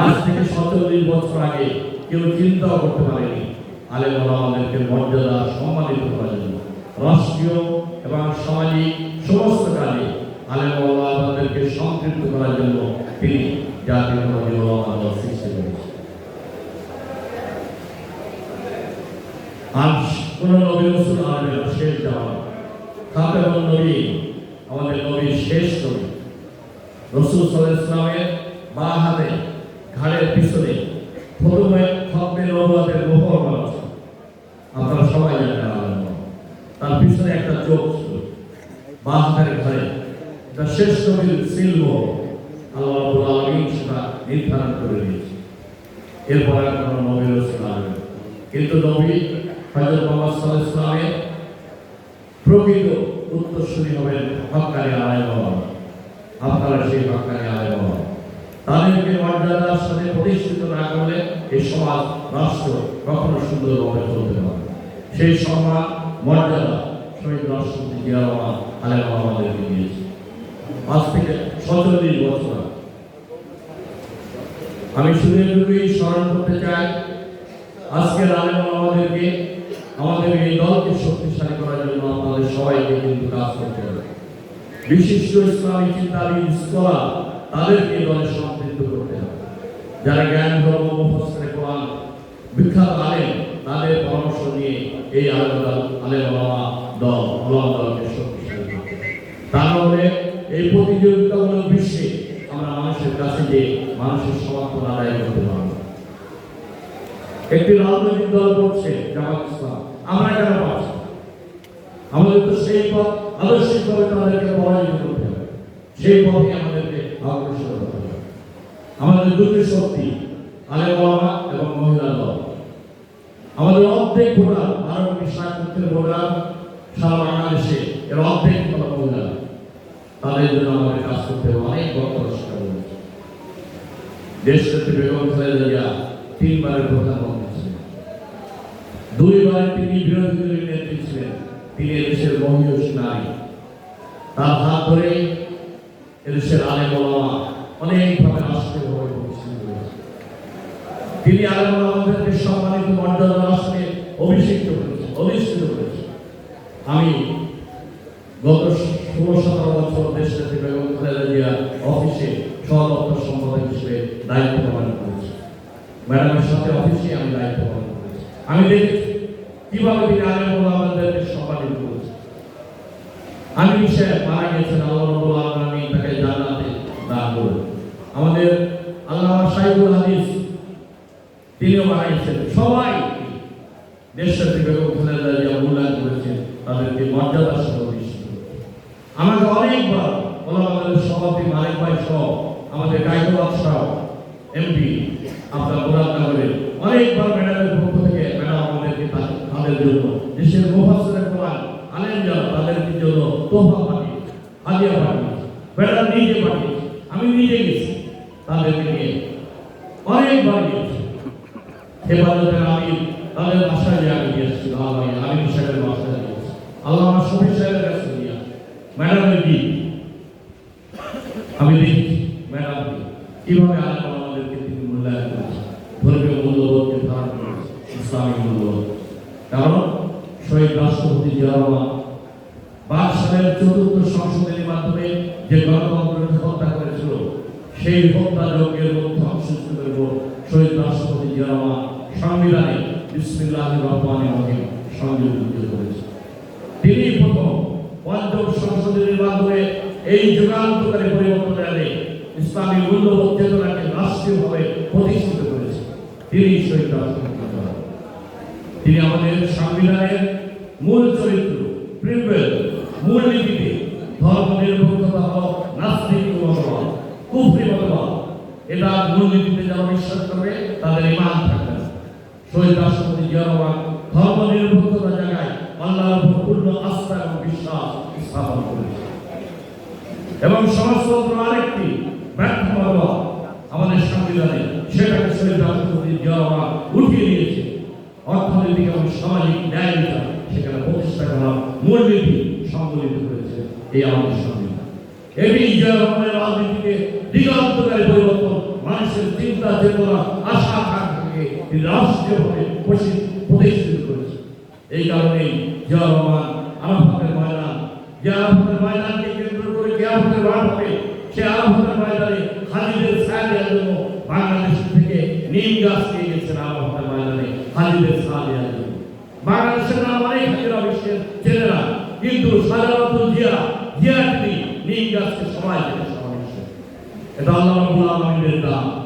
আজ থেকে সতেরোদিন বছর আগে কেউ চিন্তাও করতে পারেনি। আলেম আমাদেরকে মর্যাদা সম্মানিত করার জন্য। রাষ্ট্রীয় এবং সামাজিক সমস্ত কাজে আলেম আমাদেরকে সম্পৃক্ত করার জন্য তিনি জাতীয় আন্দোলন সৃষ্টি করেছেন। আজ কোন নবী রসুল শেষ যাওয়া খাতেমুল নবী আমাদের নবীর শেষ নবী। রসুল সাল্লাহ ইসলামের বা হাতে ঘাড়ের পিছনে আপনারা সবাই জানেন তার পিছনে একটা চোখ ছিল ঘরে। শেষ নবীর সিল আল্লাহ সেটা নির্ধারণ করে দিয়েছে। এরপর আর কোনো নবী কিন্তু নবী হযরত মুহাম্মদ সাল্লাল্লাহু আলাইহি ওয়াসাল্লামের প্রকৃত উত্তরসূরি হবেন হক্কানি আলাইহি বাবা আপনারা সেই হক্কানি আলাইহি বাবা তাদেরকে মর্যাদার সাথে প্রতিষ্ঠিত না করলে এই সমাজ রাষ্ট্র কখনো সুন্দরভাবে চলতে পারবে না। সেই সম্মান, মর্যাদা শহীদ রাষ্ট্রপতি জিয়া রহমান আলেম আমাদেরকে দিয়েছে। আজ থেকে সতেরোদিন বছর আমি এটুকুই স্মরণ করতে চাই, আজকের আলেম আমাদেরকে আমাদের এই দলকে শক্তিশালী করার জন্য আপনাদের সবাইকে কিন্তু কাজ করতে হবে। বিশিষ্ট ইসলামী চিন্তাবিদ, স্কলার, তাদেরকে এই দলে সম্পৃক্ত করতে হবে যারা জ্ঞান, ধর্ম মুখস্থরে কোরআন বিখ্যাত আলেম, তাদের পরামর্শ নিয়ে এই আলেম দল আলেম ওলামা দল, ওলামা দলকে শক্তিশালী তা নাহলে এই প্রতিযোগিতামূলক বিশ্বে আমরা মানুষের কাছে যে মানুষের সমর্থন আদায় করতে পারব। একটি রাজনৈতিক দল করছে জামাত ইসলাম। আমরা কেন পাচ্ছি আমাদের তো সেই পথ আদর্শিকভাবে তাদেরকে পরাজিত করতে হবে। সেই পথে আমাদেরকে অগ্রসর হবে। আমাদের দুটি শক্তি আলেম ওলামা এবং মহিলা দল আমাদের অর্ধেক ভোটার কোটি ষাট লক্ষের ভোটার, সারা বাংলাদেশে এর অর্ধেক হলো মহিলা তাদের জন্য আমাদের কাজ করতে অনেক বক্তব্য শিক্ষা রয়েছে দেশ নেত্রী বেগম খালেদা জিয়া তিনবারের প্রধানমন্ত্রী ছিলেন। দুইবার তিনি বিরোধী দলের নেত্রী ছিলেন। তিনি এদেশের মহিষ নারী। তার হাত ধরে এদেশের আলেম ওলামা অনেকভাবে রাষ্ট্রীয়ভাবে প্রতিষ্ঠিত হয়েছে তিনি আলেম ওলামাদেরকে সম্মানিত মর্যাদা রাষ্ট্রে অভিষিক্ত করেছেন অধিষ্ঠিত করেছেন আমি গত ষোলো সতেরো বছর দেশ নেত্রী বেগম খালেদা জিয়া অফিসে সহদপ্তর সম্পাদক হিসেবে দায়িত্ব পালন করেছি। ম্যাডামের সাথে অফিসে আমি দায়িত্ব পালন করেছি। আমি দেখেছি কীভাবে তিনি আলেম ওলামাদেরকে সম্মানিত করেছেন। আমি সাহেব মারা গেছেন আল্লাহ রাব্বুল আলামিন তাকে জান্নাতে দান করুন আমাদের আল্লামা সাইদুল হাদিস তিনিও গেছেন সবাই দেশের থেকে খালেদা জিয়া মূল্যায়ন করেছেন তাদেরকে সাথে প্রতিষ্ঠিত আমাকে অনেকবার ওলামাদের সভাপতি মালিক ভাই সহ, আমাদের কাইকুল আফসাহ এমপি আপনার মুরাদনগরে অনেকবার ম্যাডামের পক্ষ থেকে ম্যাডাম আমাদেরকে তাদের জন্য দেশের মুফাসসিরে কোরআন আলেম যারা তাদের জন্য তোহফা পাঠিয়েছে, হাদিয়া পাঠিয়েছে, ম্যাডাম নিজে পাঠিয়েছে। আমি নিজে তাদেরকে নিয়ে অনেকবার হেফাজতের আমির তাদের বাসায় যে আমি গিয়েছি আল্লাহ আমির সাহেবের বাসায় গিয়েছি। আল্লাহ আমার শফিক সাহেবের কাছে গিয়া ম্যাডামের কি আমি দেখি, ম্যাডাম, কীভাবে আল্লাহ আমাদেরকে তিনি মূল্যায়ন করেছে। ধর্মীয় মূল্যবোধকে ধারণ করেছে, ইসলামিক মূল্যবোধ। কারণ শহীদ রাষ্ট্রপতি জিয়া রহমান চতুর্থ সংশোধনীর মাধ্যমে যে গণতন্ত্রকে হত্যা করেছিল সেই হত্যা যজ্ঞের মধ্যে অংশগ্রহণ করব শহীদ রাষ্ট্রপতি জিয়া রহমান সংবিধানে বিসমিল্লাহ রহমানের রহিম। সংযোজিত করেছে তিনি প্রথম পঞ্চম সংশোধনীর মাধ্যমে এই যুগান্তকারী পরিবর্তন এনে ইসলামী মূল্যবোধ চেতনাকে রাষ্ট্রীয়ভাবে প্রতিষ্ঠিত করেছে। তিনি শহীদ রাষ্ট্রপতি তিনি আমাদের সংবিধানের মূল চরিত্র প্রিপেল মূল নীতিতে ধর্ম নিরপেক্ষতা হল নাস্তিক মতবাদ। কুফরি মতবাদ এটা মূল নীতিতে যারা বিশ্বাস করবে, তাদের ইমান থাকবে শহীদ রাষ্ট্রপতি ধর্ম নিরপেক্ষতা জায়গায় আল্লাহর উপর পূর্ণ আস্থা এবং বিশ্বাস স্থাপন করেছে। এবং সমাজতন্ত্র আরেকটি ব্যর্থ মতবাদ আমাদের সংবিধানে সেটাকে শহীদ রাষ্ট্রপতি জিয়া উঠিয়ে দিয়েছে। অর্থনৈতিক এবং সামাজিক ন্যায় বিচার সেখানে প্রতিষ্ঠা করার মূলনীতি সংবলিত করেছে এই আমাদের সংবিধান। জিয়া রহমানের রাজনীতিকে দিগন্তকারী পরিবর্তন, মানুষের চিন্তা, চেতনা, আশা আকাঙ্ক্ষাকে রাষ্ট্রীয়ভাবে প্রতিষ্ঠিত করেছে এই কারণেই জিয়া রহমান আরাফাতের ময়দান যে আরাফাতের ময়দানকে কেন্দ্র করে কেয়ামতের রাত হবে সে আরাফাতের ময়দানে হাজিদের ছায়া দেওয়ার জন্য বাংলাদেশ থেকে নিম গাছ নিয়ে গেছেন আরাফাতের ময়দানে হাজিদের ছায়া দেওয়ার জন্য। বাংলাদেশের নাম অনেক হাজিরা বিশ্বের ছেলেরা, কিন্তু সাধারণত জিয়া জিয়া সবাই থেকে সমাবেশ এটা আল্লাহ রাব্বুল আলামিনের দান।